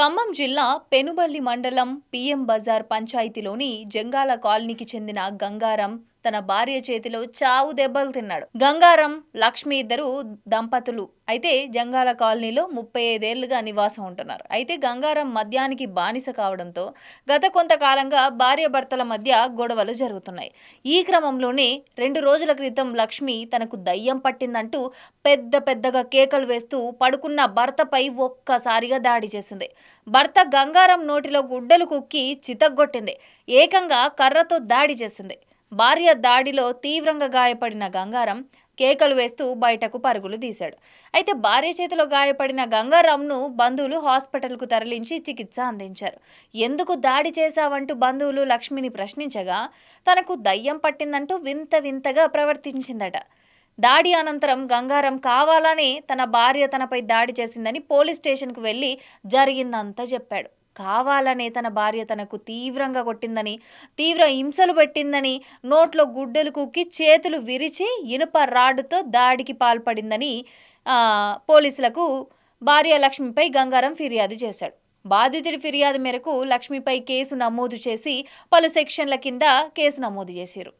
ఖమ్మం జిల్లా పెనుబల్లి మండలం పిఎం బజార్ పంచాయతీలోని జంగాల కాలనీకి చెందిన గంగారం తన భార్య చేతిలో చావు దెబ్బలు తిన్నాడు. గంగారం లక్ష్మి ఇద్దరు దంపతులు. అయితే జంగాల కాలనీలో ముప్పై ఐదేళ్ళుగా నివాసం ఉంటున్నారు. అయితే గంగారం మద్యానికి బానిస కావడంతో గత కొంతకాలంగా భార్య భర్తల మధ్య గొడవలు జరుగుతున్నాయి. ఈ క్రమంలోనే రెండు రోజుల క్రితం లక్ష్మి తనకు దయ్యం పట్టిందంటూ పెద్ద పెద్దగా కేకలు వేస్తూ పడుకున్న భర్తపై ఒక్కసారిగా దాడి చేసింది. భర్త గంగారం నోటిలో గుడ్డలు కుక్కి చితగ్గొట్టింది. ఏకంగా కర్రతో దాడి చేసింది. భార్య దాడిలో తీవ్రంగా గాయపడిన గంగారం కేకలు వేస్తూ బయటకు పరుగులు తీశాడు. అయితే భార్య చేతిలో గాయపడిన గంగారాంను బంధువులు హాస్పిటల్కు తరలించి చికిత్స అందించారు. ఎందుకు దాడి చేశావంటూ బంధువులు లక్ష్మిని ప్రశ్నించగా తనకు దయ్యం పట్టిందంటూ వింత వింతగా ప్రవర్తించిందట. దాడి అనంతరం గంగారం కావాలనే తన భార్య తనపై దాడి చేసిందని పోలీస్ స్టేషన్కు వెళ్ళి జరిగిందంతా చెప్పాడు. కావాలనే తన భార్య తనకు తీవ్రంగా కొట్టిందని తీవ్ర హింసలు పెట్టిందని నోట్లో గుడ్డలు కుక్కి చేతులు విరిచి ఇనుప రాడ్డుతో దాడికి పాల్పడిందని పోలీసులకు భార్య లక్ష్మిపై గంగారం ఫిర్యాదు చేశాడు. బాధితుడి ఫిర్యాదు మేరకు లక్ష్మిపై కేసు నమోదు చేసి పలు సెక్షన్ల కింద కేసు నమోదు చేశారు.